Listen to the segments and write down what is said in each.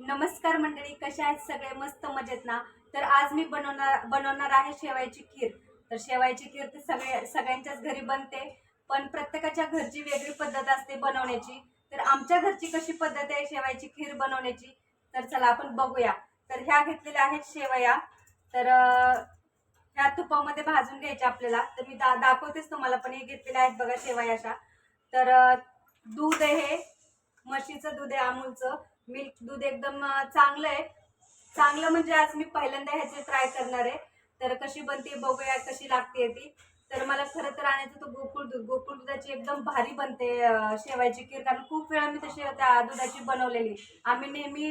नमस्कार मंडळी कशा आहेत सगळे? मस्त मजेत ना? तर आज मी बनवणार बनवणार आहे शेवायची खीर. तर शेवायची खीर तर सगळे सगळ्यांच्याच घरी बनते पण प्रत्येकाच्या घरची वेगळी पद्धत असते बनवण्याची. तर आमच्या घरची कशी पद्धत आहे शेवायची खीर बनवण्याची? तर चला आपण बघूया. तर ह्या घेतलेल्या आहेत शेवया. तर ह्या तुपामध्ये भाजून घ्यायच्या आपल्याला. तर मी दा दाखवतेच तुम्हाला पण हे घेतलेल्या आहेत बघा शेवया अशा. तर दूध आहे हे. म्हशीचं दूध आहे अमूलचं मिल्क दूध एकदम चांगलं आहे चांगलं म्हणजे आज मी पहिल्यांदा ह्याची ट्राय करणार आहे. तर कशी बनते बघूया कशी लागते ती. तर मला खरं तर आणायचं तो गोकुळ दूध. गोकुळ दुधाची एकदम भारी बनते शेवायची खीर. कारण खूप वेळा मी तशी त्या दुधाची बनवलेली. आम्ही नेहमी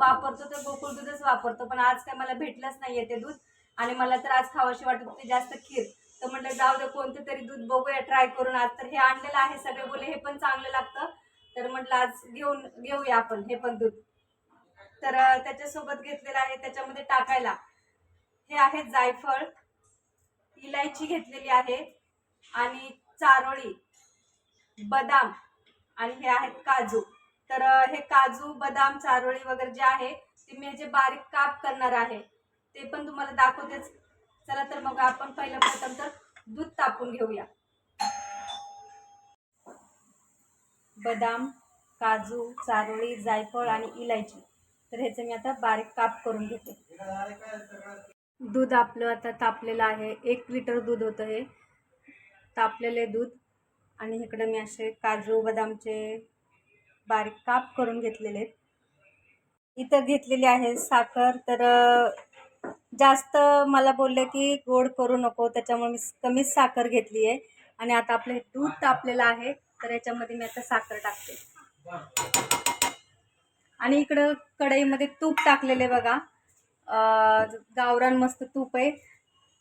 वापरतो तर गोकुळ दूधच वापरतो. पण आज काय मला भेटलंच नाहीये ते दूध. आणि मला तर आज खावाशी वाटत होती जास्त खीर. तर म्हटलं जाऊ दे कोणतं तरी दूध बघूया ट्राय करून. आज तर हे आणलेलं आहे सगळे बोले हे पण चांगलं लागतं. तर म्हटलं आज घेऊन घेऊया आपण हे पण दूध. तर त्याच्यासोबत घेतलेलं आहे त्याच्यामध्ये टाकायला. हे आहे जायफळ. इलायची घेतलेली आहे आणि चारोळी बदाम आणि हे आहेत काजू. तर हे काजू बदाम चारोळी वगैरे जे आहे ते मी जे बारीक काप करणार आहे ते पण तुम्हाला दाखवतेच. चला तर मग आपण पहिलं प्रथम तर दूध तापून घेऊया. बदाम काजू चारोळी जायफळ आणि इलायची. तर ह्याचं मी आता बारीक काप करून घेते. दूध आपलं आता तापलेलं आहे. एक लिटर दूध होतं हे. तापलेले दूध. आणि इकडे मी असे काजू बदामचे बारीक काप करून घेतलेले आहेत. इथं घेतलेली आहे साखर. तर जास्त मला बोलले की गोड करू नको. त्याच्यामुळे मी कमीच साखर घेतली आहे आणि आता आपलं हे दूध तापलेलं आहे. तर याच्यामध्ये मी आता साखर टाकते. आणि इकडं कढईमध्ये तूप टाकलेले बघा. गावरान मस्त तूप आहे.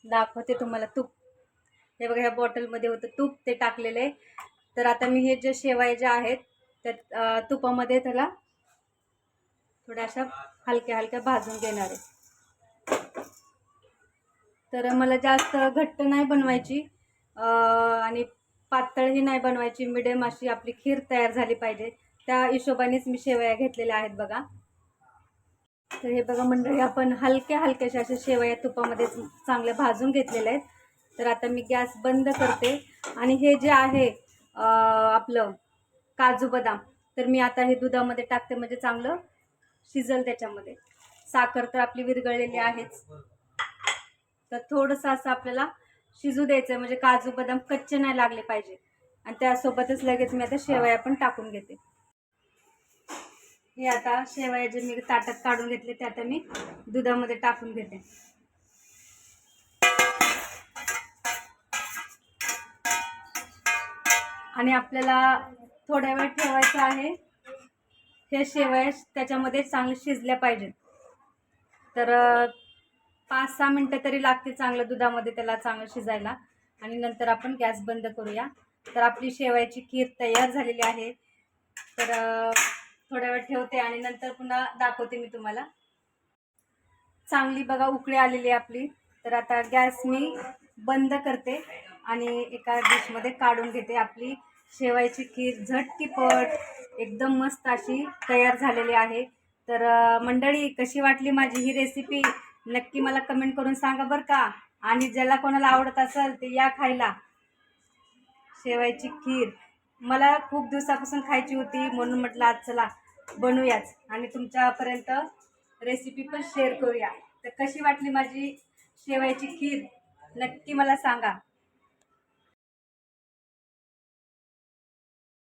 दाखवते तुम्हाला तूप. हे बघा ह्या बॉटलमध्ये होतं तूप ते टाकलेले तर आता मी हे जे शेवाय जे आहेत त्या तुपामध्ये त्याला थोड्या अशा हलक्या हलक्या भाजून घेणार आहे. तर मला जास्त घट्ट नाही बनवायची. आणि पातळही नाही बनवायची मिडियम अशी आपली खीर तयार झाली पाहिजे. त्या हिशोबानेच मी शेवया घेतलेल्या आहेत बघा. तर हे बघा मंडळी आपण हलक्या हलक्याशा अशा शेवया तुपामध्ये चांगल्या भाजून घेतलेल्या आहेत. तर आता मी गॅस बंद करते. आणि हे जे आहे आपलं काजू बदाम तर मी आता हे दुधामध्ये टाकते. म्हणजे चांगलं शिजल त्याच्यामध्ये. साखर तर आपली विरघळलेली आहेच. तर थोडंसं असं आपल्याला शिजू द्यायचं म्हणजे काजू बदाम कच्चे नाही लागले पाहिजे. आणि त्यासोबतच लगेच मी आता शेवया पण टाकून घेते. हे आता शेवया जे मी ताटात काढून घेतले ते आता मी दुधामध्ये टाकून घेते. आणि आपल्याला थोड्या वेळ ठेवायचं आहे. हे शेवया त्याच्यामध्ये चांगले शिजल्या पाहिजेत. तर पाच सहा मिनटं तरी लागते चांगलं दुधामध्ये त्याला चांगलं शिजायला. आणि नंतर आपण गॅस बंद करूया. तर आपली शेवयाची खीर तयार झालेली आहे. तर थोड्या वेळ ठेवते आणि नंतर पुन्हा दाखवते मी तुम्हाला. चांगली बघा उकळी आलेली आहे आपली. तर आता गॅस मी बंद करते आणि एका डिशमध्ये काढून घेते आपली शेवायची खीर. झटकीपट एकदम मस्त अशी तयार झालेली आहे. तर मंडळी कशी वाटली माझी ही रेसिपी नक्की मला कमेंट करून सांगा बरं का. आणि ज्याला कोणाला आवडत असेल ते या खायला. शेवायची खीर. मला खूप दिवसापासून खायची होती म्हणून म्हटलं आज चला बनवूयाच आणि तुमच्यापर्यंत रेसिपी पण शेअर करूया. तर कशी वाटली माझी शेवायची खीर? नक्की मला सांगा.